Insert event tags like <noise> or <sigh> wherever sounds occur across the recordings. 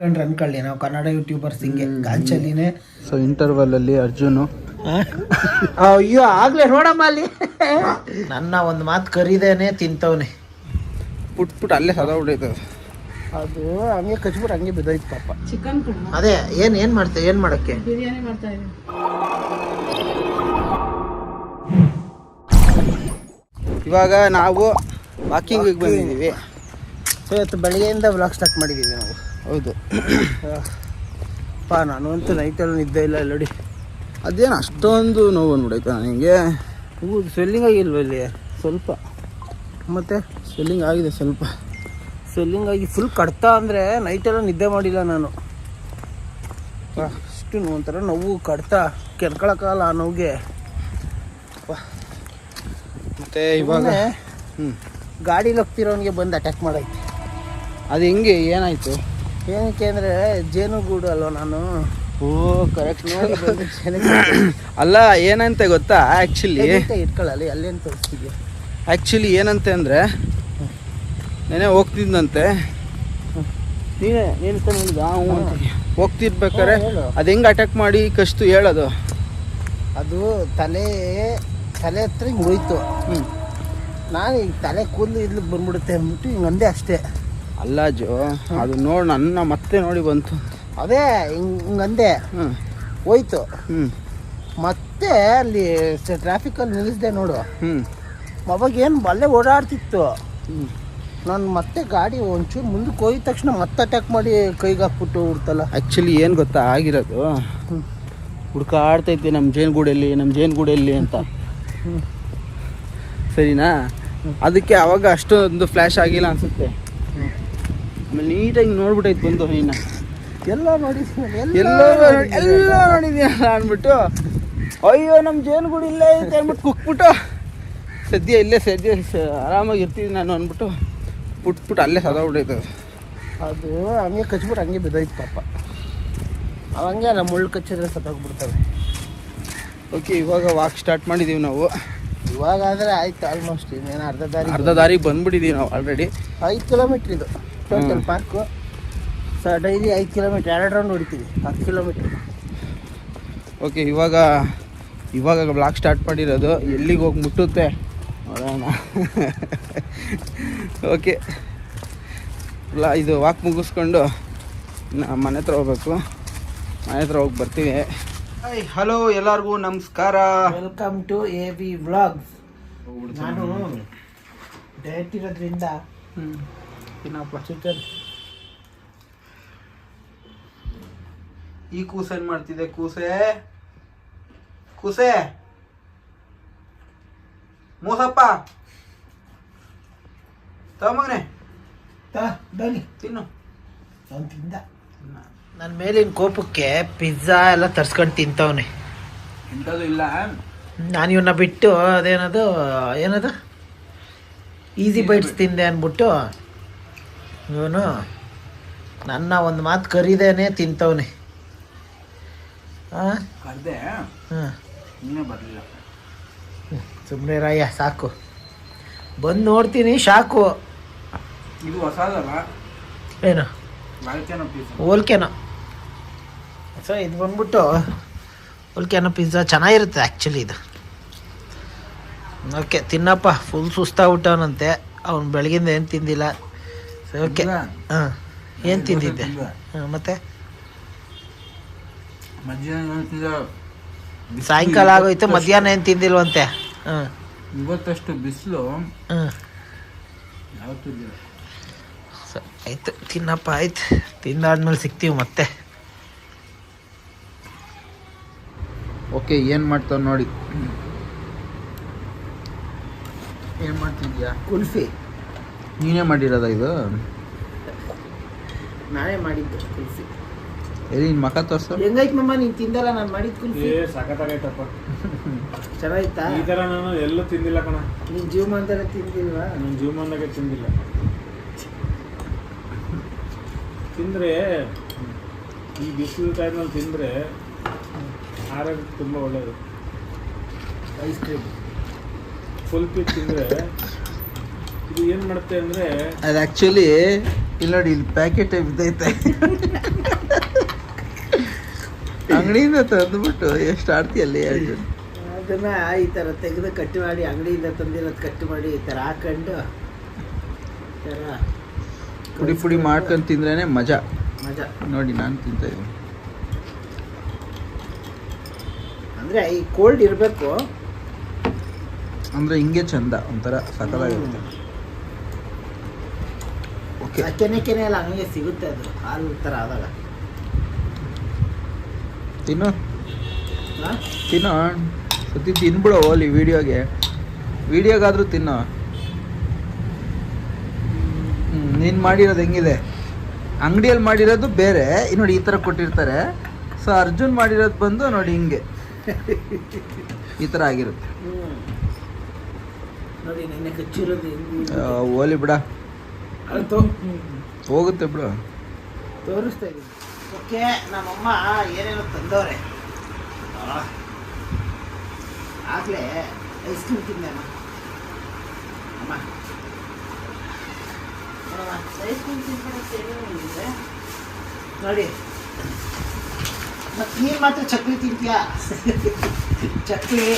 ಕಂಡ್ರೆ ಅನ್ಕೊಳ್ಳಿ ನಾವು ಕನ್ನಡ ಯೂಟ್ಯೂಬರ್ಸ್ ಹಿಂಗೆ ಗಾಂಚಲಿನೇ. ಸೊ ಇಂಟರ್ವಲ್ ಅಲ್ಲಿ ಅರ್ಜುನು. ಅಯ್ಯೋ ಆಗ್ಲೇ ನೋಡಮ್ಮ ಅಲ್ಲಿ. ನನ್ನ ಒಂದು ಮಾತು ಕರೀದೇನೆ ತಿಂತವ್ನೆ. ಪುಟ್ ಪುಟ್ ಅಲ್ಲೇ ಸದಾ ಅದು ಹಂಗೆ ಕಚ್ಬಿಟ್ಟು ಹಂಗೆ ಬಿದ್ದೋಯ್ತು ಪಾಪ. ಚಿಕನ್ ಅದೇ ಏನ್ ಏನ್ ಮಾಡ್ತೇವೆ ಏನ್ ಮಾಡಕ್ಕೆ? ಬಿರಿಯಾನಿ ಮಾಡ್ತಾ ಇದೀನಿ ಇವಾಗ ನಾವು ವಾಕಿಂಗ್ ಬಂದಿದ್ದೀವಿ. ಸೊ ಇವತ್ತು ಬೆಳಗ್ಗೆಯಿಂದ ಬ್ಲಾಗ್ ಸ್ಟಾರ್ಟ್ ಮಾಡಿದ್ದೀವಿ ನಾವು. ಹೌದು. ಪಾ ನಾನು ಅಂತೂ ನೈಟಲ್ಲಿ ನಿದ್ದೆ ಇಲ್ಲ ನೋಡಿ. ಅದೇನು ಅಷ್ಟೊಂದು ನೋವು ಬಂದ್ಬಿಡೈತಾ ನನಗೆ ಹೂ ಸ್ವೆಲ್ಲಿಂಗ್ ಆಗಿಲ್ವ ಇಲ್ಲಿ? ಸ್ವಲ್ಪ. ಮತ್ತೆ? ಸ್ವೆಲ್ಲಿಂಗ್ ಆಗಿದೆ ಸ್ವಲ್ಪ. ಸ್ವೆಲ್ಲಿಂಗ್ ಆಗಿ ಫುಲ್ ಕಡ್ತಾ ಅಂದರೆ ನೈಟೆಲ್ಲ ನಿದ್ದೆ ಮಾಡಿಲ್ಲ ನಾನು. ಅಷ್ಟು ನೋವು ಒಂಥರ ನೋವು ಕಡ್ತಾ ಕೆರ್ಕೊಳಕ್ಕಾಗಲ್ಲ ಆ ನೋವಿಗೆ. ಮತ್ತೆ ಇವಾಗ? ಹ್ಞೂ ಗಾಡೀಲಿ ಹೋಗ್ತಿರೋನಿಗೆ ಬಂದು ಅಟ್ಯಾಕ್ ಮಾಡೈತೆ. ಅದು ಹೆಂಗೆ? ಏನಾಯ್ತು? ಏನಕ್ಕೆ ಅಂದರೆ ಜೇನುಗೂಡು ಅಲ್ವ ನಾನು? ಓ ಕರೆಕ್ಟ್ ನೋಡಿ <coughs> ಅಲ್ಲ ಏನಂತೆ ಗೊತ್ತಾ? ಆ್ಯಕ್ಚುಲಿ ಇಟ್ಕೊಳ್ಳಲ್ಲಿ ಅಲ್ಲೇನು ತೋರಿಸ್ತಿದ್ಯಾ? ಆ್ಯಕ್ಚುಲಿ ಏನಂತೆ ಅಂದರೆ ನೆನೆ ಹೋಗ್ತಿದ್ದಂತೆ ನೀನೇ ನೀನು ತಂದಿದ್ದ ಹೋಗ್ತಿರ್ಬೇಕಾರೆ. ಅದು ಹೆಂಗೆ ಅಟ್ಯಾಕ್ ಮಾಡಿ ಕಷ್ಟು ಹೇಳೋದು? ಅದು ತಲೆ ತಲೆ ಹತ್ರ ಹಿಂಗೆ ಹೋಯ್ತು. ಹ್ಞೂ ನಾನು ಈಗ ತಲೆ ಕೂದಲು ಇದ್ಲಿಕ್ಕೆ ಬಂದ್ಬಿಡುತ್ತೆ ಅಂದ್ಬಿಟ್ಟು ಹಿಂಗೆ ಅಂದೆ ಅಷ್ಟೇ. ಅಲ್ಲ ಜೋ ಅದು ನೋಡಿ ನನ್ನ ಮತ್ತೆ ನೋಡಿ ಬಂತು. ಅದೇ ಹಿಂಗಂದೆ ಹಿಂಗೆ ಹ್ಞೂ ಹೋಯ್ತು. ಹ್ಞೂ ಮತ್ತೆ ಅಲ್ಲಿ ಟ್ರಾಫಿಕಲ್ಲಿ ನಿಲ್ಲಿಸ್ದೆ ನೋಡು. ಹ್ಞೂ ಅವಾಗ ಏನು ಅಲ್ಲೇ ಓಡಾಡ್ತಿತ್ತು. ಹ್ಞೂ ನಾನು ಮತ್ತೆ ಗಾಡಿ ಒಂಚೂರು ಮುಂದಕ್ಕೆ ಹೋಗಿದ ತಕ್ಷಣ ಮತ್ತೆ ಅಟ್ಯಾಕ್ ಮಾಡಿ ಕೈಗೆ ಹಾಕ್ಬಿಟ್ಟು ಹುಡ್ತಲ್ಲ ಆ್ಯಕ್ಚುಲಿ ಏನು ಗೊತ್ತಾ ಆಗಿರೋದು. ಹುಡ್ಕಾಡ್ತೈತೆ ನಮ್ಮ ಜೇನುಗೂಡಲ್ಲಿ ನಮ್ಮ ಜೇನುಗೂಡಲ್ಲಿ ಅಂತ. ಹ್ಞೂ ಸರಿನಾ? ಅದಕ್ಕೆ ಅವಾಗ ಅಷ್ಟೊಂದು ಫ್ಲ್ಯಾಶ್ ಆಗಿಲ್ಲ ಅನ್ಸುತ್ತೆ. ಆಮೇಲೆ ನೀಟಾಗಿ ನೋಡ್ಬಿಟ್ಟೈತೆ ಬಂದು ಇನ್ನ ಎಲ್ಲ ನೋಡಿದ್ದೀನಿ ಎಲ್ಲ ಎಲ್ಲ ನೋಡಿದ್ಯಲ್ಲ ಅಂದ್ಬಿಟ್ಟು ಅಯ್ಯೋ ನಮ್ಮ ಜೇನುಗೂಡು ಇಲ್ಲೇ ಐತೆ ಅಂದ್ಬಿಟ್ಟು ಕುಕ್ಬಿಟ್ಟು ಸದ್ಯ ಇಲ್ಲೇ ಸದ್ಯ ಆರಾಮಾಗಿ ಇರ್ತೀನಿ ನಾನು ಅಂದ್ಬಿಟ್ಟು ಪುಟ್ಬಿಟ್ಟು ಅಲ್ಲೇ ಸದಾ ಅದು ಹಂಗೆ ಕಚ್ಬಿಟ್ಟು ಹಂಗೆ ಬಿದ್ದೈತೆ ಪಾಪ. ಅವಂಗೆ ಹಂಗೆ ನಮ್ಮ ಮುಳ್ಳು ಕಚ್ಚಿದ್ರೆ ಸತ್ತೋಗ್ಬಿಡ್ತವೆ. ಓಕೆ ಇವಾಗ ವಾಕ್ ಸ್ಟಾರ್ಟ್ ಮಾಡಿದ್ದೀವಿ ನಾವು. ಇವಾಗ ಆದರೆ ಆಯ್ತು ಆಲ್ಮೋಸ್ಟ್ ಇನ್ನೇನು ಅರ್ಧ ದಾರಿ ಅರ್ಧ ದಾರಿಗೆ ಬಂದ್ಬಿಟ್ಟಿದ್ದೀವಿ ನಾವು ಆಲ್ರೆಡಿ ಐದು ಕಿಲೋಮೀಟ್ರ್ ಇದು. ಟೋಟಲ್. ಪಾರ್ಕು ಸೊ ಡೈಲಿ ಐದು ಕಿಲೋಮೀಟ್ರ್ ಎರಡು ರೌಂಡ್ ಹೊಡಿತೀವಿ ಹತ್ತು ಕಿಲೋಮೀಟ್ರ್ ಓಕೆ ಇವಾಗ ಇವಾಗ ಬ್ಲಾಗ್ ಸ್ಟಾರ್ಟ್ ಮಾಡಿರೋದು ಎಲ್ಲಿಗೆ ಹೋಗಿ ಮುಟ್ಟುತ್ತೆ ನೋಡೋಣ. ಓಕೆ ಇಲ್ಲ ಇದು ವಾಕ್ ಮುಗಿಸ್ಕೊಂಡು ನಮ್ಮ ಮನೆ ಹತ್ರ ಹೋಗ್ಬೇಕು. ಮನೆ ಹತ್ರ ಹೋಗಿ ಬರ್ತೀವಿ. ಹಲೋ ಎಲ್ಲರಿಗೂ ನಮಸ್ಕಾರ. Welcome to A B vlogs ನಾನು ಡಯಟ್ ಇರೋದ್ರಿಂದ ತಿನ್ನಪ್ಪ ಚಿಕನ್ ಈ ಕೂಸ ಏನ್ ಮಾಡ್ತಿದೆ ಕೂಸೆ ಕೂಸೆ ಮೂಸಪ್ಪ ತಗೊಂಬನೆ ಬನ್ನಿ ತಿನ್ನು ನಾನು ತಿಂದ ನನ್ನ ಮೇಲಿನ ಕೋಪಕ್ಕೆ ಪಿಜ್ಜಾ ಎಲ್ಲ ತರ್ಸ್ಕೊಂಡು ತಿಂತವನೆ. ಎಂಥದ್ದು ಇಲ್ಲ ನಾನು ಇವನ್ನ ಬಿಟ್ಟು ಅದೇನದು ಏನದು? ಈಸಿ ಬೈಟ್ಸ್ ತಿಂದೆ ಅಂದ್ಬಿಟ್ಟು. ಇವನು ನನ್ನ ಒಂದು ಮಾತು ಕರೀದೇನೆ ತಿಂತವನೆ. ಹಾಂ ಕರ್ದೆ? ಹಾಂ. ಇನ್ನೇ ಬರಲಿಲ್ಲ. ಸುಮ್ಮನೆ ರಾಯ ಸಾಕು. ಬಂದು ನೋಡ್ತೀನಿ ಶಾಕು. ಇದು ಹೊಸದಲ್ಲ? ಏನು? ಹೋಲ್ಕೆನೋ ಸೊ ಇದು ಬಂದ್ಬಿಟ್ಟು ಹೋಲ್ಕೆನೋ ಪಿಜ್ಜಾ ಚೆನ್ನಾಗಿರುತ್ತೆ ಆ್ಯಕ್ಚುಲಿ ಇದು. ಓಕೆ ತಿನ್ನಪ್ಪ ಫುಲ್ ಸುಸ್ತಾಗ್ಬಿಟ್ಟವನಂತೆ. ಅವ್ನು ಬೆಳಗಿಂದ ಏನು ತಿಂದಿಲ್ಲ. ಓಕೆ. ಹಾಂ ಏನು ತಿಂದಿದ್ದೆ? ಹಾಂ ಮತ್ತೆ? ಮಧ್ಯಾಹ್ನ ಸಾಯಂಕಾಲ ಆಗೋಯ್ತು ಮಧ್ಯಾಹ್ನ ಏನು ತಿಂದಿಲ್ವಂತೆ? ಹಾಂ. ಇವತ್ತಷ್ಟು ಬಿಸಿಲು. ಹಾಂ. ಆಯ್ತು ತಿನ್ನಪ್ಪ ಆಯ್ತು. ತಿಂದಾದ್ಮೇಲೆ ಸಿಗ್ತೀವಿ ಮತ್ತೆ. ಓಕೆ ಏನು ಮಾಡ್ತಾವ ನೋಡಿ. ಏನು ಮಾಡ್ತಿದ್ಯಾ? ಕುಲ್ಫಿ. ನೀನೇ ಮಾಡಿರೋದ ಇದು? ನಾನೇ ಮಾಡಿದ್ದು ಕುಲ್ಫಿ. ಎಲ್ಲಿ ನಿನ್ ಮಕ ತೋರ್ಸು? ಹೆಂಗೈತ್ ಮಮ್ಮ ನೀನ್ ತಿಂದಲ್ಲ ನಾನು ಮಾಡಿದ ಕುಲ್ಫಿ? ಏ ಸಖತ್ತಾಗೈತಪ್ಪ <laughs> ಚೆನ್ನಾಗಿತ್ತಾ? ಈ ತರ ನಾನು ಎಲ್ಲೂ ತಿಂದಿಲ್ಲ ಕಣ. ನೀನು ಜೀವಮಾನದಲ್ಲಿ ತಿಂದಿಲ್ವಾ? ನನ್ನ ಜೀವಮಾನದಾಗೆ ತಿಂದಿಲ್ಲ. ತಿಂದ್ರೆ ಈ ಬಿಸಿಲು ಟೈಮಲ್ಲಿ ತಿಂದ್ರೆ ಆರೋಗ್ಯಕ್ಕೆ ತುಂಬ ಒಳ್ಳೆಯದು ಐಸ್ ಕ್ರೀಮ್ ಫುಲ್ ಫಿಟ್ ತಿಂದ್ರೆ ಇದು ಏನು ಮಾಡುತ್ತೆ ಅಂದರೆ ಅದು ಆ್ಯಕ್ಚುಲಿ ಇಲ್ಲಿ ನೋಡಿ ಇಲ್ಲಿ ಪ್ಯಾಕೆಟ್ ಬಿದ್ದೈತೆ ಅಂಗಡಿಯಿಂದ ತಂದ್ಬಿಟ್ಟು ಎಷ್ಟು ಆಡ್ತೀಯಲ್ಲಿ ಅಲ್ಲಿ ಅದನ್ನ ಈ ಥರ ತೆಗೆದು ಕಟ್ ಮಾಡಿ ಅಂಗಡಿಯಿಂದ ತಂದಿರೋದು ಕಟ್ ಮಾಡಿ ಈ ಥರ ಹಾಕೊಂಡು ಈ ಥರ ಪುಡಿ ಪುಡಿ ಮಾಡ್ಕೊಂಡು ತಿಂದ್ರೇನೆ ಮಜಾ. ಮಜಾ. ನೋಡಿ ನಾನು ತಿಂತ ಇದ್ದೀನಿ. ಅಂದರೆ ಈ ಕೋಲ್ಡ್ ಇರಬೇಕು. ಅಂದ್ರೆ ಹಿಂಗೆ ಚಂದ ಒಂಥರ ಸಕಲಾಗಿರುತ್ತೆ. ಓಕೆ. ಕೆನೆ ಕೆನೆ ಎಲ್ಲ ಹಂಗೆ ಸಿಗುತ್ತೆ ಅದು. ಹಾಲು ಥರ ಆದಾಗ. ತಿನ್ನು. ಹಾ? ತಿನ್ನೋ. ಸತಿ ತಿನ್ಬಿಡು ಓಲಿ ವಿಡಿಯೋಗೆ. ವಿಡಿಯೋಗಾದ್ರೂ ತಿನ್ನೋ. ನೀನು ಮಾಡಿರೋದು ಹೆಂಗಿದೆ? ಅಂಗಡಿಯಲ್ಲಿ ಮಾಡಿರೋದು ಬೇರೆ. ನೋಡಿ ಈ ಥರ ಕೊಟ್ಟಿರ್ತಾರೆ. ಸೊ ಅರ್ಜುನ್ ಮಾಡಿರೋದು ಬಂದು ನೋಡಿ ಹಿಂಗೆ. ಈ ಥರ ಆಗಿರುತ್ತೆ. ಓಲಿ ಬಿಡ. ಹೋಗುತ್ತೆ ಬಿಡು. ತೋರಿಸ್ತಾ ಇದ್ದೀನಿ. ಓಕೆ ನಮ್ಮಮ್ಮ ಏನೇನೋ ತಂದವ್ರೆ. ಆಗಲೇ ಐಸ್ ಕ್ರೀಮ್ ತಿಂದೆ ಅಮ್ಮ. ಅಮ್ಮ. ಐಸ್ ಕ್ರೀಮ್ ತಿನ್ಬಿಡಕ್ಕೆ ಏನೇನಿದೆ ನೋಡಿ. ಮತ್ತು ನೀನು ಮಾತ್ರ ಚಕ್ಲಿ ತಿಂತೀಯಾ? ಚಕ್ಲಿ.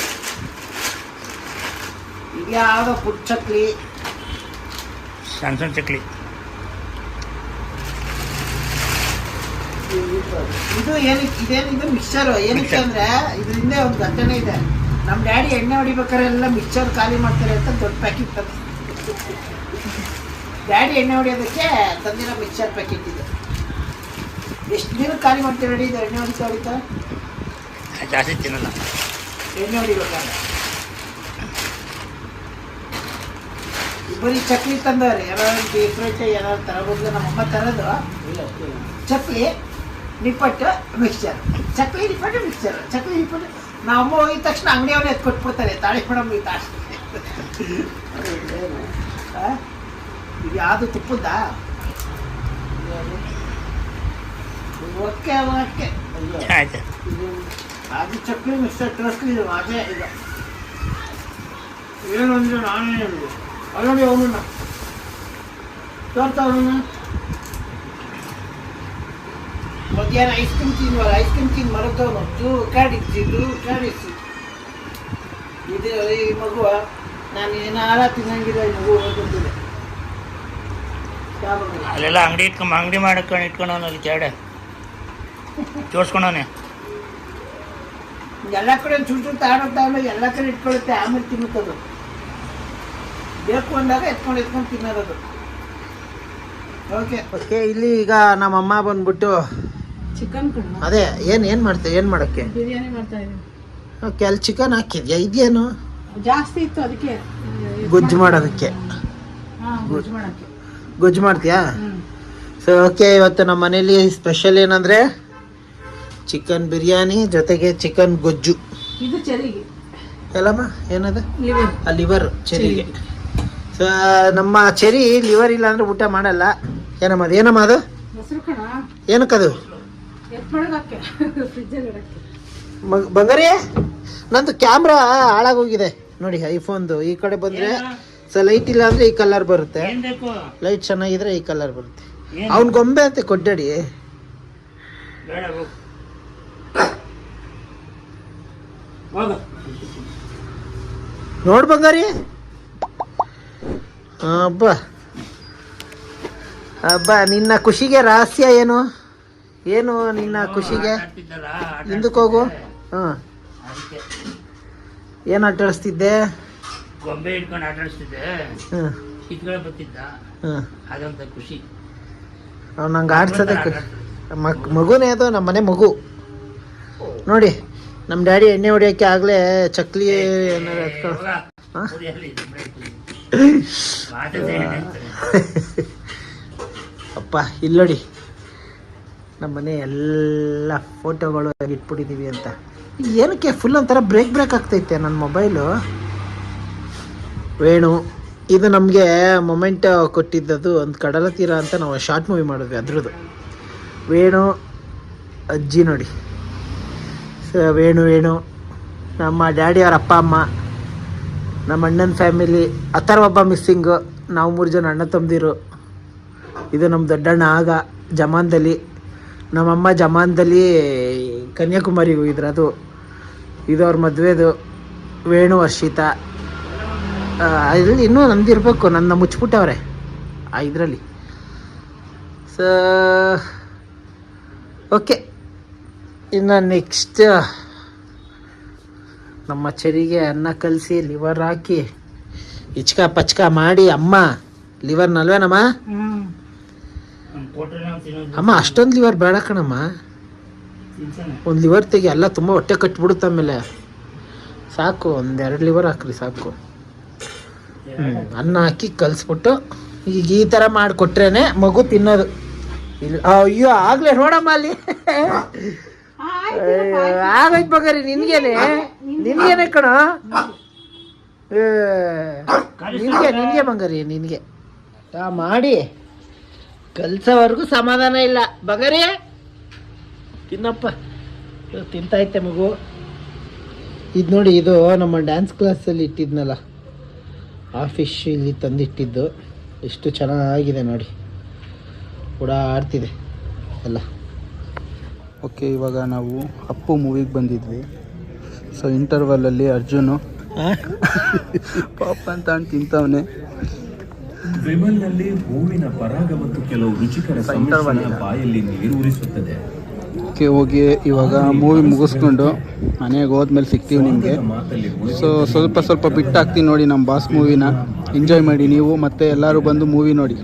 ಇದ್ಯಾವುದೋ ಪುಟ್ ಚಕ್ಲಿ. ಸಣ್ಣ ಸಣ್ಣ ಚಕ್ಲಿ ಇದು ಏನು ಇದೇನು ಇದು ಮಿಕ್ಸರ್ ಏನಕ್ಕೆ ಅಂದ್ರೆ ಇದ್ರ ಹಿಂದೆ ಒಂದು ಘಟನೆ ಇದೆ. ನಮ್ಮ ಡ್ಯಾಡಿ ಎಣ್ಣೆ ಹೊಡಿಬೇಕಾದ್ರೆ ಎಲ್ಲ ಮಿಕ್ಸರ್ ಖಾಲಿ ಮಾಡ್ತಾರೆ ಅಂತ ದೊಡ್ಡ ಪ್ಯಾಕೆಟ್ ತಂದು ಡ್ಯಾಡಿ ಎಣ್ಣೆ ಹೊಡಿಯೋದಕ್ಕೆ ತಂದಿರೋ ಮಿಕ್ಸರ್ ಪ್ಯಾಕೆಟ್ ಇದೆ. ಎಷ್ಟು ದಿನ ಖಾಲಿ ಮಾಡ್ತೀವಿ ರೆಡಿ ಇದು ಎಣ್ಣೆ ಹೊಡಿತಾ ಹೊಡಿತಾ? ಜಾಸ್ತಿ ತಿನ್ನಲ್ಲ. ಎಣ್ಣೆ ಹೊಡಿಬೇಕಾದ್ರೆ. ಬರೀ ಚಕ್ಲಿ ತಂದವ್ರೆ ಏನಾದ್ರು ಬೇಕ್ರೇಟ್ ಯಾರು ತರಬಹುದು ನಮ್ಮಮ್ಮ ತರೋದು ಚಕ್ಲಿ ನಿಪ್ಪಟ್ಟು ಮಿಕ್ಸ್ಚರ್ ಚಕ್ಲಿ ನಿಪ್ಪಟ್ಟು ಮಿಕ್ಸ್ಚರ್ ಚಕ್ಲಿ ನಿಪ್ಪಟ್ಟು ನಮ್ಮ ಹೋಗಿದ ತಕ್ಷಣ ಅಂಗಡಿಯವ್ರೇ ಎತ್ತು ಕೊಟ್ಬಿಡ್ತಾರೆ ತಾಳಿ ಮೇಡಮ್ ಈ ತಾಳಿ ಇದು ಯಾವುದು ತುಪ್ಪದ? ಓಕೆ ಓಕೆ ಆಯ್ತು. ಅದು ಚಕ್ಲಿ ಮಿಕ್ಸರ್ ತರಿಸ್ಲಿಲ್ಲ ಅದೇ ಇದು ಏನು ಅಂದರೆ ನಾನೇ ಹೇಳಿದೆ ನೋಡಿ ಅವನನ್ನ ತೋರ್ತಾ ಅವನನ್ನ ಮಧ್ಯಾಹ್ನ ಐಸ್ ಕ್ರೀಮ್ ತಿನ್ನುವಲ್ಲ ಐಸ್ ಕ್ರೀಮ್ ತಿಂದು ಮರದವನು ಚೂ ಕಾಡಿಸಿ ತೂ ಕಾಡಿಸಿ ಇದು ಈ ಮಗುವ ನಾನು ಏನಾರ ತಿನ್ನಂಗಿಲ್ಲ ಈ ಮಗು ಹೋಗುತ್ತಿದೆ? ಅಲ್ಲೆಲ್ಲ ಅಂಗಡಿ ಇಟ್ಕೊಂಡ್ ಅಂಗಡಿ ಮಾಡ್ಕೊಂಡು ಇಟ್ಕೊಂಡು ಅಲ್ಲಿ ಕೆರಡೆ ಜೋಡ್ಸ್ಕೊಂಡವನೆ ಎಲ್ಲ ಕಡೆ ಚುಟ್ಟು ಆಡೋದಾಗಲೂ ಎಲ್ಲ ಕಡೆ ಇಟ್ಕೊಳುತ್ತೆ ಆಮೇಲೆ ತಿನ್ನುತ್ತದು. ಬೇಕು ಅಂದಾಗ ಎತ್ಕೊಂಡು ಎತ್ಕೊಂಡು ತಿನ್ನೋದು. ಓಕೆ ಓಕೆ ಇಲ್ಲಿ ಈಗ ನಮ್ಮಮ್ಮ ಬಂದ್ಬಿಟ್ಟು ಚಿಕನ್ ಕಣ್ಣ. ಅದೇ ಏನು ಏನು ಮಾಡ್ತೇವೆ ಏನು ಮಾಡೋಕ್ಕೆ? ಬಿರಿಯಾನಿ ಮಾಡ್ತಾ ಇದೀನಿ ಓಕೆ ಅಲ್ಲಿ ಚಿಕನ್ ಹಾಕಿದ್ಯಾ? ಇದೇನು ಜಾಸ್ತಿ ಇತ್ತು ಅದಕ್ಕೆ. ಗೊಜ್ಜು ಮಾಡೋದಕ್ಕೆ. ಹಾ ಗೊಜ್ಜು ಮಾಡಕ್ಕೆ. ಗೊಜ್ಜು ಮಾಡ್ತೀಯಾ? ಸೊ ಓಕೆ ಇವತ್ತು ನಮ್ಮ ಮನೇಲಿ ಸ್ಪೆಷಲ್ ಏನಂದರೆ ಚಿಕನ್ ಬಿರಿಯಾನಿ ಜೊತೆಗೆ ಚಿಕನ್ ಗೊಜ್ಜು. ಇದು ಚೆರಿಗೆ. ಎಲ್ಲಮ್ಮ ಏನದು? ಲಿವರ್ ಆ ಲಿವರ್ ಚೆರಿಗೆ. ಸೊ ನಮ್ಮ ಚೆರಿ ಲಿವರ್ ಇಲ್ಲ ಅಂದ್ರೆ ಊಟ ಮಾಡಲ್ಲ. ಏನಮ್ಮ ಅದು? ಏನಮ್ಮ ಅದು? ಏನಕ್ಕದು ಬಂಗಾರಿ ನಂದು ಕ್ಯಾಮ್ರಾ ಹಾಳಾಗೋಗಿದೆ. ನೋಡಿ ಐಫೋನ್ದು ಈ ಕಡೆ ಬಂದರೆ ಸೊ ಲೈಟ್ ಇಲ್ಲ ಅಂದರೆ ಈ ಕಲರ್ ಬರುತ್ತೆ. ಲೈಟ್ ಚೆನ್ನಾಗಿದ್ರೆ ಈ ಕಲರ್ ಬರುತ್ತೆ. ಅವ್ನ ಗೊಂಬೆ ಅಂತ ಕೊಡ್ಡಡಿ ನೋಡ್ ಬಂಗಾರಿ. ಹಬ್ಬ ಹಬ್ಬ ನಿನ್ನ ಖುಷಿಗೆ ರಹಸ್ಯ ಏನು? ಏನು ನಿನ್ನ ಖುಷಿಗೆ? ಹಿಂದಕ್ಕೆ ಹೋಗು. ಹಾಂ ಏನು ಆಟಾಡಿಸ್ತಿದ್ದೆ ಗೊಂಬೆ ಇಟ್ಕೊಂಡು ಆಟಾಡಿಸ್ತಿದ್ದೆ ಹಾಂ ಬರ್ತಿದ್ದ. ಹಾಂ ಅದಂತ ಖುಷಿ. ಅವ್ನು ನಂಗೆ ಆಡ್ಸೋದೆ ಮಕ್ ಮಗುನೇ ಅದು ನಮ್ಮ ಮನೆ ಮಗು. ನೋಡಿ ನಮ್ಮ ಡ್ಯಾಡಿ ಎಣ್ಣೆ ಹೊಡಿಯೋಕ್ಕೆ ಆಗಲೇ ಚಕ್ಲಿ ಎತ್ಕೊಂಡು ಹೋಗ. ಹಾ? <laughs> ಅಪ್ಪ ಇಲ್ಲೋಡಿ ನಮ್ಮ ಮನೆ ಎಲ್ಲ ಫೋಟೋಗಳು ಇಟ್ಬಿಟ್ಟಿದ್ದೀವಿ ಅಂತ. ಏನಕ್ಕೆ ಫುಲ್ ಒಂಥರ ಬ್ರೇಕ್ ಬ್ರೇಕ್ ಆಗ್ತೈತೆ ನನ್ನ ಮೊಬೈಲು ವೇಣು, ಇದು ನಮಗೆ ಮೊಮೆಂಟ್ ಕೊಟ್ಟಿದ್ದದು ಒಂದು ಕಡಲ ತೀರ ಅಂತ ನಾವು ಶಾರ್ಟ್ ಮೂವಿ ಮಾಡಿದ್ವಿ ಅದ್ರದ್ದು. ವೇಣು, ಅಜ್ಜಿ ನೋಡಿ. ಸ ವೇಣು ವೇಣು, ನಮ್ಮ ಡ್ಯಾಡಿ ಅವ್ರ ಅಪ್ಪ, ಅಮ್ಮ. ನಮ್ಮ ಅಣ್ಣನ ಫ್ಯಾಮಿಲಿ ಆ ಥರ ಒಬ್ಬ ಮಿಸ್ಸಿಂಗು ನಾವು ಮೂರು ಜನ ಅಣ್ಣ ತಂದಿರು ಇದು ನಮ್ಮ ದೊಡ್ಡಣ್ಣ ಆಗ ಜಮಾನ್ದಲ್ಲಿ. ನಮ್ಮಮ್ಮ ಜಮಾನ್ದಲ್ಲಿ ಕನ್ಯಾಕುಮಾರಿಗೆ ಹೋಗಿದ್ರು ಅದು. ಇದು ಅವ್ರ ಮದುವೆದು, ವೇಣು ಹರ್ಷಿತಾ ಅದರಲ್ಲಿ ಇನ್ನೂ ನಂದಿರ್ಬೇಕು ನನ್ನ ಮುಚ್ಚಿಬಿಟ್ಟವ್ರೆ, ಆ ಇದರಲ್ಲಿ. ಸ ಓಕೆ ಇನ್ನು ನೆಕ್ಸ್ಟ್ ನಮ್ಮ ಚರಿಗೆ ಅನ್ನ ಕಲಸಿ ಲಿವರ್ ಹಾಕಿ ಇಚ್ಕ ಪಚ್ಕ ಮಾಡಿ ಅಮ್ಮ ಲಿವರ್ ನಲ್ವೇನಮ್ಮ? ಅಮ್ಮ, ಅಷ್ಟೊಂದು ಲಿವರ್ ಬೇಡ ಕಣಮ್ಮ. ಒಂದು ಲಿವರ್ ತೆಗಿ ಎಲ್ಲ ತುಂಬ ಹೊಟ್ಟೆ ಕಟ್ಬಿಡುತ್ತೆ ಆಮೇಲೆ. ಸಾಕು, ಒಂದೆರಡು ಲಿವರ್ ಹಾಕ್ರಿ, ಸಾಕು. ಹ್ಞೂ ಅನ್ನ ಹಾಕಿ ಕಲಿಸ್ಬಿಟ್ಟು ಈಗ ಈ ಥರ ಮಾಡಿಕೊಟ್ರೇನೆ ಮಗು ತಿನ್ನೋದು. ಇಲ್ಲ, ಅಯ್ಯೋ ಆಗಲೇ ನೋಡಮ್ಮ ಅಲ್ಲಿ. ಆಗೈತ್ ಬಗರಿ ನಿನ್ಗೇನೆ? ನಿನ್ಗೇನೆ? ಕಣ? ಏ, ನಿನ್ಗೆ ನಿನ್ಗೆ ಬಂಗಾರಿ ನಿನ್ಗೆ. ಆ, ಮಾಡಿ. ಕಲ್ಸೋವರೆಗೂ ಸಮಾಧಾನ ಇಲ್ಲ. ಬಗರಿ. ತಿನ್ನಪ್ಪ. ಇದು ತಿಂತೈತೆ ಮಗು. ಇದು ನೋಡಿ ಇದು ನಮ್ಮ ಡ್ಯಾನ್ಸ್ ಕ್ಲಾಸಲ್ಲಿ ಇಟ್ಟಿದ್ನಲ್ಲ. ಆ ಫಿಶ್ ಇಲ್ಲಿ ತಂದಿಟ್ಟಿದ್ದು. ಎಷ್ಟು ಚೆನ್ನಾಗಿದೆ ನೋಡಿ. ಕೂಡ ಓಡಾಡ್ತಿದೆ. ಎಲ್ಲ. ಓಕೆ ಇವಾಗ ನಾವು ಅಪ್ಪು ಮೂವಿಗೆ ಬಂದಿದ್ವಿ. ಸೊ ಇಂಟರ್ವಲಲ್ಲಿ ಅರ್ಜುನು ಪಾಪ ಅಂತ ತಿಂತವನೆ. ವಿಮಲ್ನಲ್ಲಿ ಹೂವಿನ ಪರಾಗ ಮತ್ತು ಕೆಲವು ರುಚಿಕರ ಸಂಮಿಶ್ರಣ ಬಾಯಲ್ಲಿ ನೀರೂರಿಸುತ್ತದೆ ಓಕೆ ಹೋಗಿ ಇವಾಗ ಮೂವಿ ಮುಗಿಸ್ಕೊಂಡು ಮನೆಗೆ ಹೋದ್ಮೇಲೆ ಸಿಗ್ತೀವಿ ನಿಮಗೆ. ಸೊ ಸ್ವಲ್ಪ ಸ್ವಲ್ಪ ಬಿಟ್ಟು ಹಾಕ್ತೀನಿ ನೋಡಿ ನಮ್ಮ ಬಾಸ್ ಮೂವಿನ ಎಂಜಾಯ್ ಮಾಡಿ ನೀವು ಮತ್ತೆ ಎಲ್ಲರೂ ಬಂದು ಮೂವಿ ನೋಡಿ.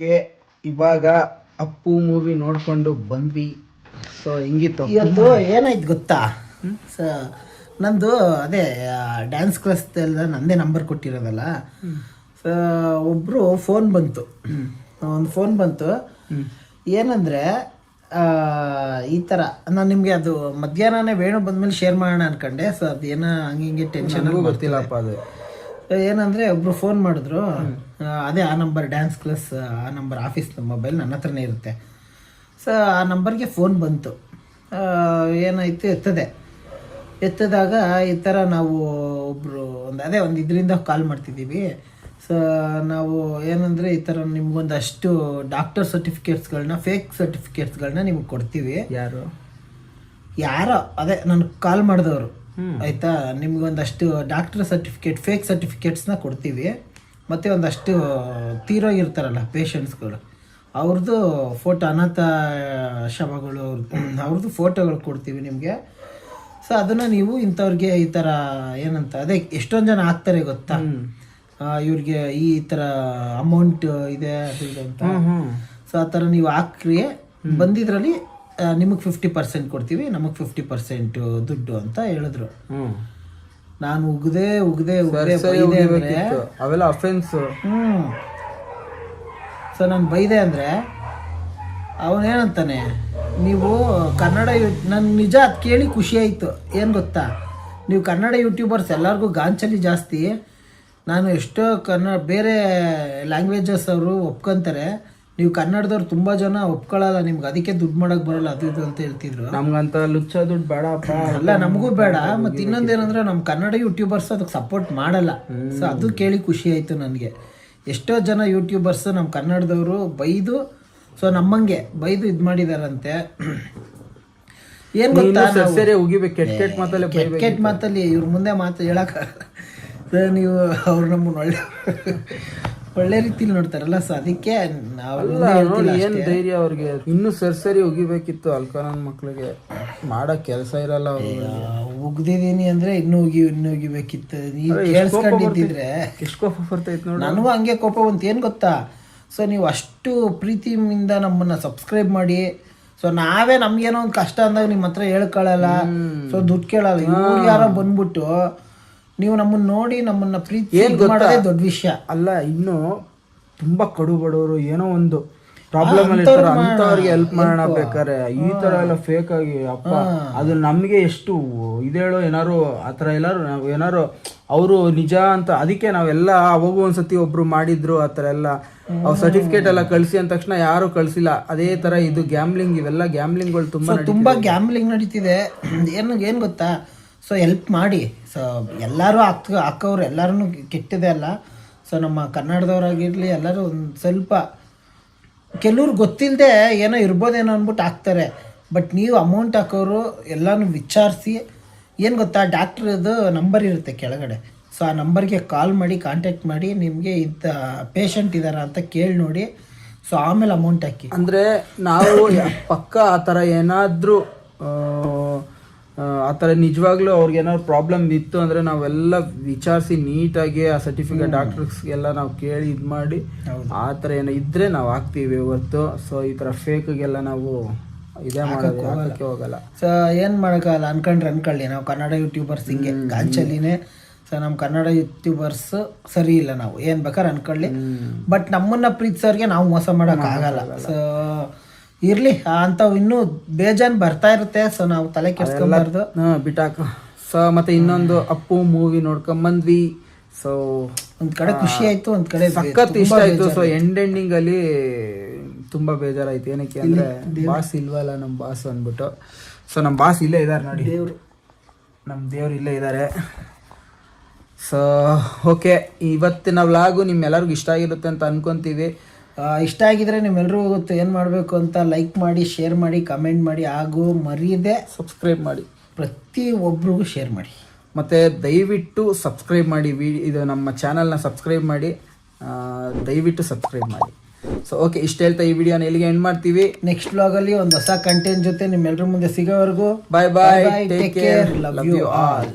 ಇವಾಗ ಅಪ್ಪು ಮೂವಿ ನೋಡ್ಕೊಂಡು ಬಂದ್ವಿ. ಸೊ ಹಿಂಗಿತ್ತು? ಇವತ್ತು ಏನಾಯ್ತು ಗೊತ್ತಾ? ಸೊ ನಂದು ಅದೇ ಡ್ಯಾನ್ಸ್ ಕ್ಲಾಸ್ ಎಲ್ಲ ನಂದೇ ನಂಬರ್ ಕೊಟ್ಟಿರೋದಲ್ಲ. ಸೊ ಒಬ್ಬರು ಫೋನ್ ಬಂತು. ಒಂದು ಫೋನ್ ಬಂತು. ಏನಂದರೆ ಈ ಥರ ನಾನು ನಿಮಗೆ ಅದು ಮಧ್ಯಾಹ್ನನೇ ವೇಣು ಬಂದ್ಮೇಲೆ ಶೇರ್ ಮಾಡೋಣ ಅನ್ಕೊಂಡೆ. ಸೊ ಅದೇನೋ ಹಂಗೆ ಹಿಂಗೆ ಟೆನ್ಷನ್ ಗೊತ್ತಿಲ್ಲಪ್ಪ ಅದು. ಏನಂದ್ರೆ ಒಬ್ರು ಫೋನ್ ಮಾಡಿದ್ರು ಅದೇ ಆ ನಂಬರ್ ಡ್ಯಾನ್ಸ್ ಕ್ಲಾಸ್ ಆ ನಂಬರ್ ಆಫೀಸ್ ಮೊಬೈಲ್ ನನ್ನ ಹತ್ರನೇ ಇರುತ್ತೆ. ಸೊ ಆ ನಂಬರ್ಗೆ ಫೋನ್ ಬಂತು. ಏನಾಯಿತು ಏನಾಯ್ತು ಎತ್ತದೆ. ಎತ್ತದಾಗ ಈ ಥರ ನಾವು ಒಬ್ಬರು ಒಂದು ಅದೇ ಒಂದು ಇದರಿಂದ ಕಾಲ್ ಮಾಡ್ತಿದ್ದೀವಿ. ಸೊ ನಾವು ಏನಂದರೆ ಈ ಥರ ನಿಮ್ಗೊಂದಷ್ಟು ಡಾಕ್ಟರ್ ಸರ್ಟಿಫಿಕೇಟ್ಸ್ಗಳನ್ನ ಫೇಕ್ ಸರ್ಟಿಫಿಕೇಟ್ಸ್ಗಳನ್ನ ನಿಮ್ಗೆ ಕೊಡ್ತೀವಿ. ಯಾರು? ಯಾರೋ ಅದೇ ನನಗೆ ಕಾಲ್ ಮಾಡಿದವರು. ಆಯ್ತಾ? ನಿಮ್ಗೆ ಒಂದಷ್ಟು ಡಾಕ್ಟರ್ ಸರ್ಟಿಫಿಕೇಟ್ ಫೇಕ್ ಸರ್ಟಿಫಿಕೇಟ್ಸ್ನ ಕೊಡ್ತೀವಿ. ಮತ್ತು ಒಂದಷ್ಟು ತೀರೋಗಿರ್ತಾರಲ್ಲ ಪೇಷಂಟ್ಸ್ಗಳು ಅವ್ರದ್ದು ಫೋಟೋ ಅನಾಥ ಶವಗಳು ಅವ್ರದ್ದು ಫೋಟೋಗಳು ಕೊಡ್ತೀವಿ ನಿಮಗೆ. ಸೊ ಅದನ್ನು ನೀವು ಇಂಥವ್ರಿಗೆ ಈ ಥರ ಏನಂತ ಅದೇ ಎಷ್ಟೊಂದು ಜನ ಆಗ್ತಾರೆ ಗೊತ್ತಾ? ಇವ್ರಿಗೆ ಈ ಥರ ಅಮೌಂಟ್ ಇದು ಅಂತ. ಸೊ ಆ ಥರ ನೀವು ಹಾಕ್ರಿ. ಬಂದಿದ್ರಲ್ಲಿ ನಿಮಗೆ ಫಿಫ್ಟಿ ಪರ್ಸೆಂಟ್ ಕೊಡ್ತೀವಿ ನಮಗೆ ಫಿಫ್ಟಿ ಪರ್ಸೆಂಟ್ ದುಡ್ಡು ಅಂತ ಹೇಳಿದ್ರು. ನಾನು ಉಗದೆ ಉಗದೆ ಉಗದೆ ಬೈದೆ ಅಂದ್ರೆ ಅವೆಲ್ಲ ಅಫೆನ್ಸ್ ಹ್ಮ್. ಸೊ ನಾನು ಬೈದೆ ಅಂದ್ರೆ ಅವನೇನಂತಾನೆ ನೀವು ಕನ್ನಡ ಯು ನನ್ ನಿಜ ಅದು ಕೇಳಿ ಖುಷಿ ಆಯಿತು. ಏನು ಗೊತ್ತಾ? ನೀವು ಕನ್ನಡ ಯೂಟ್ಯೂಬರ್ಸ್ ಎಲ್ಲರಿಗೂ ಗಾಂಚಲಿ ಜಾಸ್ತಿ. ನಾನು ಎಷ್ಟೋ ಕನ್ನಡ ಬೇರೆ ಲ್ಯಾಂಗ್ವೇಜಸ್ ಅವರು ಒಪ್ಕೊಂತಾರೆ. ನೀವು ಕನ್ನಡದವ್ರು ತುಂಬ ಜನ ಒಪ್ಕೊಳ್ಳಲ್ಲ ನಿಮ್ಗೆ ಅದಕ್ಕೆ ದುಡ್ಡು ಮಾಡೋಕೆ ಬರಲ್ಲ ಅದು ಇದು ಅಂತ ಹೇಳ್ತಿದ್ರು. ನಮ್ಗಂತ ಲುಚ್ಚ ದುಡ್ಡು ಬೇಡಪ್ಪ ಅಲ್ಲ ನಮಗೂ ಬೇಡ ಮತ್ತೆ ಇನ್ನೊಂದೇನಂದ್ರೆ ನಮ್ಮ ಕನ್ನಡ ಯೂಟ್ಯೂಬರ್ಸ್ ಅದಕ್ಕೆ ಸಪೋರ್ಟ್ ಮಾಡಲ್ಲ. ಸೊ ಅದು ಕೇಳಿ ಖುಷಿ ಆಯ್ತು ನನಗೆ. ಎಷ್ಟೋ ಜನ ಯೂಟ್ಯೂಬರ್ಸ್ ನಮ್ಮ ಕನ್ನಡದವರು ಬೈದು ಸೊ ನಮ್ಮಂಗೆ ಬೈದು ಇದು ಮಾಡಿದಾರಂತೆ. <clears throat> ಏನು ಗೊತ್ತಾ ಸರಿ ಉಗಿಬೇಕು ಕೆಟ್ಟ ಕೆಟ್ಟ ಮಾತಲ್ಲಿ ಕೆಟ್ಟ ಕೆಟ್ಟ ಮಾತಲ್ಲಿ ಇವ್ರ ಮುಂದೆ ಮಾತು ಹೇಳಕ್ ಸರ್ <laughs> ನೀವು ಅವ್ರು ನಮ್ಮನ್ನ ಒಳ್ಳೆ <laughs> ಒಳ್ಳೆ ರೀತಿಲಿ ನೋಡ್ತಾರಲ್ಲ ಸೊ ಅದಕ್ಕೆ ನಾವು ಏನ್ ಧೈರ್ಯ ಅವ್ರಿಗೆ. ಇನ್ನು ಸರಿ ಸರಿ ಉಗಿಬೇಕಿತ್ತು ಅಲ್ಕಾನನ್ ಮಕ್ಳಿಗೆ. ಮಾಡೋ ಕೆಲಸ ಇರಲ್ಲ ಉಗ್ದಿದೀನಿ ಅಂದ್ರೆ ಇನ್ನು ಉಗಿ ಇನ್ನು ಉಗಿಬೇಕಿತ್ತು. ನೀವು ಕೇಳಿಸ್ಕೊಂಡಿದ್ದಿದ್ರೆ ಎಷ್ಟು ಕೋಪ ಬರ್ತೈತೆ ನೋಡಿ. ನನಗೂ ಹಂಗೆ ಕೋಪ ಬಂತು. ಏನು ಗೊತ್ತಾ? ಸೊ ನೀವು ಅಷ್ಟು ಪ್ರೀತಿಯಿಂದ ನಮ್ಮನ್ನ ಸಬ್ಸ್ಕ್ರೈಬ್ ಮಾಡಿ. ಸೊ ನಾವೇ ನಮ್ಗೇನೋ ಒಂದು ಕಷ್ಟ ಅಂದಾಗ ನಿಮ್ಮ ಹತ್ರ ಹೇಳ್ಕೊಳ್ಳಲ್ಲ ಸೊ ದುಡ್ಡು ಕೇಳಲ್ಲ. ಇವ್ರು ಯಾರೋ ಬಂದ್ಬಿಟ್ಟು ನೀವು ನಮ್ಮನ್ನ ನೋಡಿ ನಮ್ಮನ್ನ ಪ್ರೀತಿ ಏನ್ ಮಾಡೋದೇ ದೊಡ್ಡ ವಿಷಯ. ಅಲ್ಲ ಇನ್ನು ತುಂಬಾ ಕಡು ಬಡವರು ಏನೋ ಒಂದು ಪ್ರಾಬ್ಲಮ್ ಅಲ್ಲಿ ಇರ್ತಾರೆ ಅಂತವ್ರಿಗೆ ಹೆಲ್ಪ್ ಮಾಡೋಣ ಬೇಕಾದ್ರೆ. ಈ ತರ ಎಲ್ಲ ಫೇಕ್ ಆಗಿ ಅಪ್ಪ ಅದು ನಮಗೆ ಎಷ್ಟು ಇದೇಳೋ ಏನಾರು ಆತರ ಎಲ್ಲಾರು ನಾವು ಏನಾರು ಅವರು ನಿಜ ಅಂತ ಅದಕ್ಕೆ ನಾವೆಲ್ಲ ಅವಾಗೂ ಒಂದ್ಸತಿ ಒಬ್ರು ಮಾಡಿದ್ರು ಆತರ ಎಲ್ಲ. ಅವ್ರ ಸರ್ಟಿಫಿಕೇಟ್ ಎಲ್ಲ ಕಳಿಸಿ ಅಂದ ತಕ್ಷಣ ಯಾರು ಕಳ್ಸಿಲ್ಲ. ಅದೇ ತರ ಇದು ಗ್ಯಾಮ್ಲಿಂಗ್ ಇವೆಲ್ಲ ಗ್ಯಾಮ್ಲಿಂಗ್ಗಳು ತುಂಬಾ ತುಂಬಾ ಗ್ಯಾಮ್ಲಿಂಗ್ ನಡೀತಿದೆ. <clears throat> ಏನ್ ಏನ್ ಗೊತ್ತಾ? ಸೊ ಹೆಲ್ಪ್ ಮಾಡಿ. ಸೊ ಎಲ್ಲರೂ ಅಕ್ಕ, ಅಕ್ಕವ್ರು ಎಲ್ಲರೂ ಕೆಟ್ಟಿದೆ ಅಲ್ಲ. ಸೊ ನಮ್ಮ ಕನ್ನಡದವರಾಗಿರಲಿ ಎಲ್ಲರೂ ಒಂದು ಸ್ವಲ್ಪ, ಕೆಲವ್ರು ಗೊತ್ತಿಲ್ಲದೆ ಏನೋ ಇರ್ಬೋದೇನೋ ಅಂದ್ಬಿಟ್ಟು ಹಾಕ್ತಾರೆ. ಬಟ್ ನೀವು ಅಮೌಂಟ್ ಹಾಕೋರು ಎಲ್ಲನೂ ವಿಚಾರಿಸಿ. ಏನು ಗೊತ್ತಾ, ಡಾಕ್ಟ್ರದ್ದು ನಂಬರ್ ಇರುತ್ತೆ ಕೆಳಗಡೆ. ಸೊ ಆ ನಂಬರ್ಗೆ ಕಾಲ್ ಮಾಡಿ ಕಾಂಟ್ಯಾಕ್ಟ್ ಮಾಡಿ, ನಿಮಗೆ ಇಂಥ ಪೇಷಂಟ್ ಇದ್ದಾರಾ ಅಂತ ಕೇಳಿ ನೋಡಿ. ಸೊ ಆಮೇಲೆ ಅಮೌಂಟ್ ಹಾಕಿ. ಅಂದರೆ ನಾವು ಪಕ್ಕ ಆ ಥರ ಏನಾದರೂ ಆ ಥರ ನಿಜವಾಗ್ಲೂ ಅವ್ರಿಗೆ ಏನಾದ್ರು ಪ್ರಾಬ್ಲಮ್ ಇತ್ತು ಅಂದರೆ ನಾವೆಲ್ಲ ವಿಚಾರಿಸಿ ನೀಟಾಗಿ ಆ ಸರ್ಟಿಫಿಕೇಟ್ ಡಾಕ್ಟರ್ಸ್ಗೆಲ್ಲ ನಾವು ಕೇಳಿ ಇದು ಮಾಡಿ ಆ ಥರ ಏನೋ ಇದ್ದರೆ ನಾವು ಹಾಕ್ತೀವಿ ಇವತ್ತು ಸೊ ಈ ಥರ ಫೇಕ್ಗೆಲ್ಲ ನಾವು ಇದೇ ಮಾಡೋಕ್ಕೆ ಹೋಗಲ್ಲ. ಸೊ ಏನು ಮಾಡೋಕ್ಕಲ್ಲ ಅನ್ಕೊಂಡ್ರೆ ಅನ್ಕೊಳ್ಳಿ. ನಾವು ಕನ್ನಡ ಯೂಟ್ಯೂಬರ್ಸ್ ಹಿಂಗೆ. ಗಾಂಚಲಿನೇ ಸೊ ನಮ್ಮ ಕನ್ನಡ ಯೂಟ್ಯೂಬರ್ಸ್ ಸರಿ ಇಲ್ಲ ನಾವು. ಏನು ಬೇಕಾದ್ರೆ ಅನ್ಕೊಳ್ಳಿ. ಬಟ್ ನಮ್ಮನ್ನ ಪ್ರೀತಿಸೋರಿಗೆ ನಾವು ಮೋಸ ಮಾಡೋಕ್ಕಾಗಲ್ಲ. ಸೊ ಇರಲಿ ಅಂಥವು ಇನ್ನೂ ಬೇಜಾನ್ ಬರ್ತಾ ಇರುತ್ತೆ ಸೊ ನಾವು ತಲೆ ಕೆಡ್ಸ್ಕೊಂಬಾರ್ದು. ಬಿಟಾಕ ಬಿಟ್ಟಾಕು ಸೊ ಮತ್ತೆ ಇನ್ನೊಂದು ಅಪ್ಪು ಮೂವಿ ನೋಡ್ಕೊಂಬಂದ್ವಿ. ಸೊ ಒಂದ್ ಕಡೆ ಖುಷಿ ಆಯ್ತು ಒಂದ್ ಕಡೆ ಸಖತ್ ಇಷ್ಟ ಆಯ್ತು. ಸೊ ಎಂಡ್ ಎಂಡಿಂಗ್ ಅಲ್ಲಿ ತುಂಬಾ ಬೇಜಾರಾಯ್ತು. ಏನಕ್ಕೆ ಅಂದ್ರೆ ಬಾಸ್ ಇಲ್ವಲ್ಲ ನಮ್ಮ ಬಾಸ್ ಅಂದ್ಬಿಟ್ಟು. ಸೊ ನಮ್ಮ ಬಾಸ್ ಇಲ್ಲೇ ಇದ್ದಾರೆ ನೋಡಿ. ದೇವ್ರು. ನಮ್ಮ ದೇವ್ರು ಇಲ್ಲೇ ಇದ್ದಾರೆ ಸೊ ಓಕೆ ಇವತ್ತಿನ ವ್ಲಾಗು ನಿಮ್ಮೆಲ್ಲರಿಗೂ ಇಷ್ಟ ಆಗಿರುತ್ತೆ ಅಂತ ಅನ್ಕೊಂತೀವಿ. ಇಷ್ಟ ಆಗಿದ್ರೆ ನಿಮ್ಮೆಲ್ಲರೂ ಗೊತ್ತು ಏನು ಮಾಡಬೇಕು ಅಂತ ಲೈಕ್ ಮಾಡಿ ಶೇರ್ ಮಾಡಿ ಕಮೆಂಟ್ ಮಾಡಿ ಹಾಗೂ ಮರೀದೆ ಸಬ್ಸ್ಕ್ರೈಬ್ ಮಾಡಿ. ಪ್ರತಿ ಒಬ್ರಿಗೂ ಶೇರ್ ಮಾಡಿ. ಮತ್ತು ದಯವಿಟ್ಟು ಸಬ್ಸ್ಕ್ರೈಬ್ ಮಾಡಿ ವಿ ಇದು ನಮ್ಮ ಚಾನಲ್ನ ಸಬ್ಸ್ಕ್ರೈಬ್ ಮಾಡಿ ದಯವಿಟ್ಟು ಸಬ್ಸ್ಕ್ರೈಬ್ ಮಾಡಿ. ಸೊ ಓಕೆ ಇಷ್ಟ ಹೇಳ್ತಾ ಈ ವಿಡಿಯೋನ ಎಲ್ಲಿಗೆ ಎಂಡ್ ಮಾಡ್ತೀವಿ. ನೆಕ್ಸ್ಟ್ ವ್ಲಾಗಲ್ಲಿ ಒಂದು ಹೊಸ ಕಂಟೆಂಟ್ ಜೊತೆ ನಿಮ್ಮೆಲ್ಲರ ಮುಂದೆ ಸಿಗೋವರೆಗೂ bye bye take care love you all